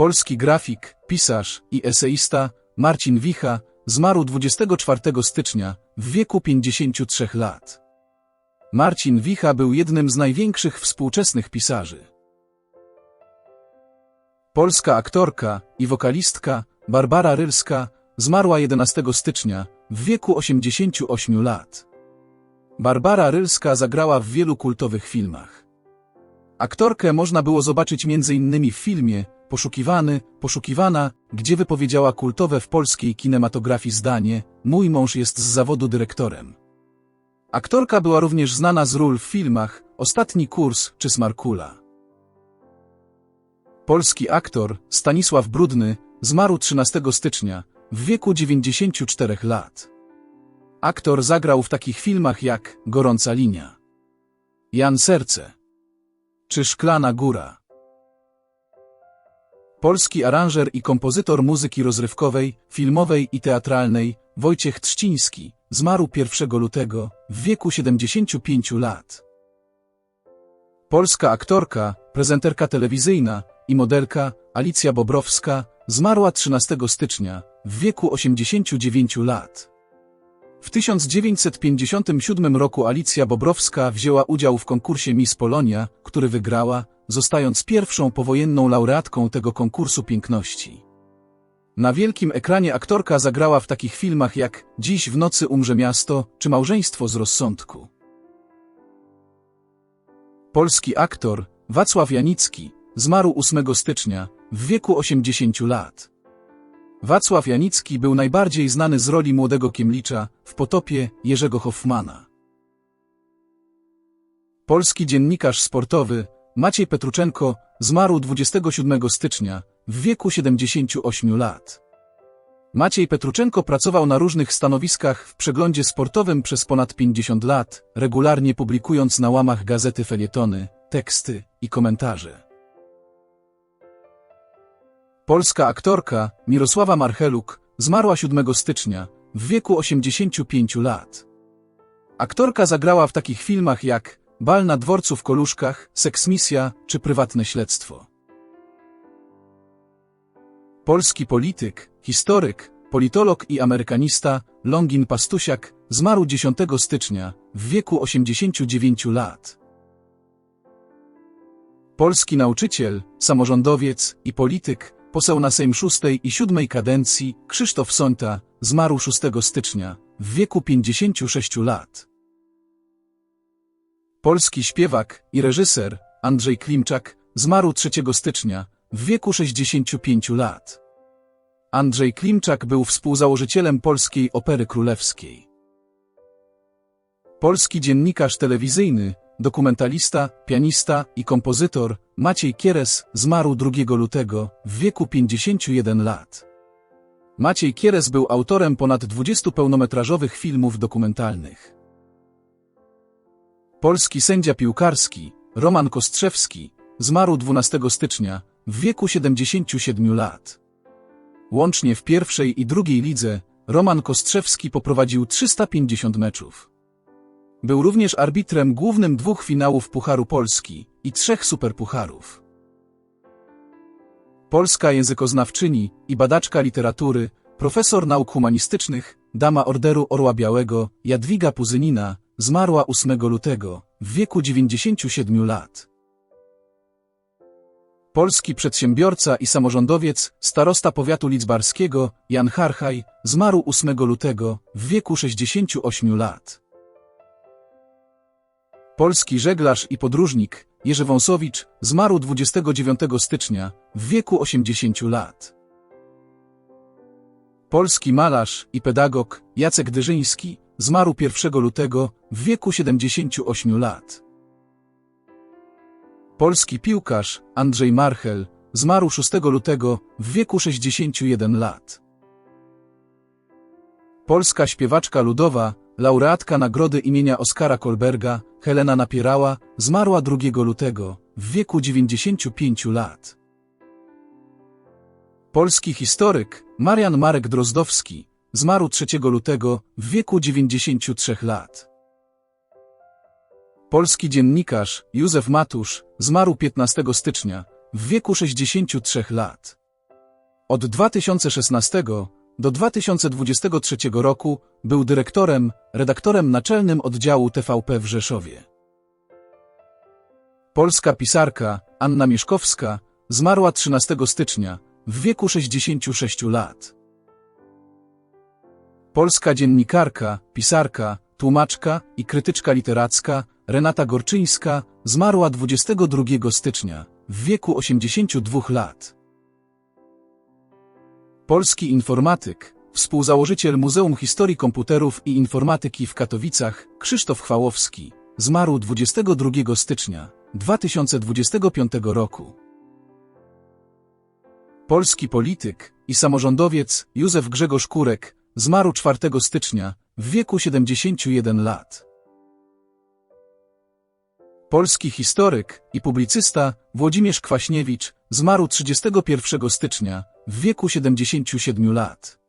Polski grafik, pisarz i eseista Marcin Wicha zmarł 24 stycznia w wieku 53 lat. Marcin Wicha był jednym z największych współczesnych pisarzy. Polska aktorka i wokalistka Barbara Rylska zmarła 11 stycznia w wieku 88 lat. Barbara Rylska zagrała w wielu kultowych filmach. Aktorkę można było zobaczyć m.in. w filmie Poszukiwany, Poszukiwana, gdzie wypowiedziała kultowe w polskiej kinematografii zdanie Mój mąż jest z zawodu dyrektorem. Aktorka była również znana z ról w filmach Ostatni kurs czy Smarkula. Polski aktor Stanisław Brudny zmarł 13 stycznia w wieku 94 lat. Aktor zagrał w takich filmach jak Gorąca linia, Jan Serce czy Szklana Góra. Polski aranżer i kompozytor muzyki rozrywkowej, filmowej i teatralnej Wojciech Trzciński zmarł 1 lutego w wieku 75 lat. Polska aktorka, prezenterka telewizyjna i modelka Alicja Bobrowska zmarła 13 stycznia w wieku 89 lat. W 1957 roku Alicja Bobrowska wzięła udział w konkursie Miss Polonia, który wygrała, zostając pierwszą powojenną laureatką tego konkursu piękności. Na wielkim ekranie aktorka zagrała w takich filmach jak Dziś w nocy umrze miasto czy Małżeństwo z rozsądku. Polski aktor Wacław Janicki zmarł 8 stycznia w wieku 80 lat. Wacław Janicki był najbardziej znany z roli młodego Kiemlicza w potopie Jerzego Hoffmana. Polski dziennikarz sportowy Maciej Petruczenko zmarł 27 stycznia w wieku 78 lat. Maciej Petruczenko pracował na różnych stanowiskach w przeglądzie sportowym przez ponad 50 lat, regularnie publikując na łamach gazety felietony, teksty i komentarze. Polska aktorka Mirosława Marcheluk zmarła 7 stycznia w wieku 85 lat. Aktorka zagrała w takich filmach jak Bal na dworcu w Koluszkach, Seksmisja czy Prywatne śledztwo. Polski polityk, historyk, politolog i amerykanista Longin Pastusiak zmarł 10 stycznia w wieku 89 lat. Polski nauczyciel, samorządowiec i polityk, poseł na Sejm szóstej i siódmej kadencji Krzysztof Sońta zmarł 6 stycznia w wieku 56 lat. Polski śpiewak i reżyser Andrzej Klimczak zmarł 3 stycznia w wieku 65 lat. Andrzej Klimczak był współzałożycielem Polskiej Opery Królewskiej. Polski dziennikarz telewizyjny, dokumentalista, pianista i kompozytor Maciej Kieres zmarł 2 lutego w wieku 51 lat. Maciej Kieres był autorem ponad 20 pełnometrażowych filmów dokumentalnych. Polski sędzia piłkarski Roman Kostrzewski zmarł 12 stycznia w wieku 77 lat. Łącznie w pierwszej i drugiej lidze Roman Kostrzewski poprowadził 350 meczów. Był również arbitrem głównym dwóch finałów Pucharu Polski i trzech superpucharów. Polska językoznawczyni i badaczka literatury, profesor nauk humanistycznych, dama Orderu Orła Białego, Jadwiga Puzynina, zmarła 8 lutego, w wieku 97 lat. Polski przedsiębiorca i samorządowiec, starosta powiatu lidzbarskiego, Jan Harchaj, zmarł 8 lutego, w wieku 68 lat. Polski żeglarz i podróżnik, Jerzy Wąsowicz, zmarł 29 stycznia, w wieku 80 lat. Polski malarz i pedagog, Jacek Dyrzyński, zmarł 1 lutego, w wieku 78 lat. Polski piłkarz Andrzej Marchel zmarł 6 lutego w wieku 61 lat. Polska śpiewaczka ludowa, laureatka nagrody imienia Oskara Kolberga, Helena Napierała, zmarła 2 lutego w wieku 95 lat. Polski historyk Marian Marek Drozdowski zmarł 3 lutego w wieku 93 lat. Polski dziennikarz Józef Matusz zmarł 15 stycznia w wieku 63 lat. Od 2016 do 2023 roku był dyrektorem, redaktorem naczelnym oddziału TVP w Rzeszowie. Polska pisarka Anna Mieszkowska zmarła 13 stycznia w wieku 66 lat. Polska dziennikarka, pisarka, tłumaczka i krytyczka literacka Renata Gorczyńska zmarła 22 stycznia w wieku 82 lat. Polski informatyk, współzałożyciel Muzeum Historii Komputerów i Informatyki w Katowicach Krzysztof Chwałowski zmarł 22 stycznia 2025 roku. Polski polityk i samorządowiec Józef Grzegorz Kurek zmarł 4 stycznia w wieku 71 lat. Polski historyk i publicysta Włodzimierz Kwaśniewicz zmarł 31 stycznia w wieku 77 lat.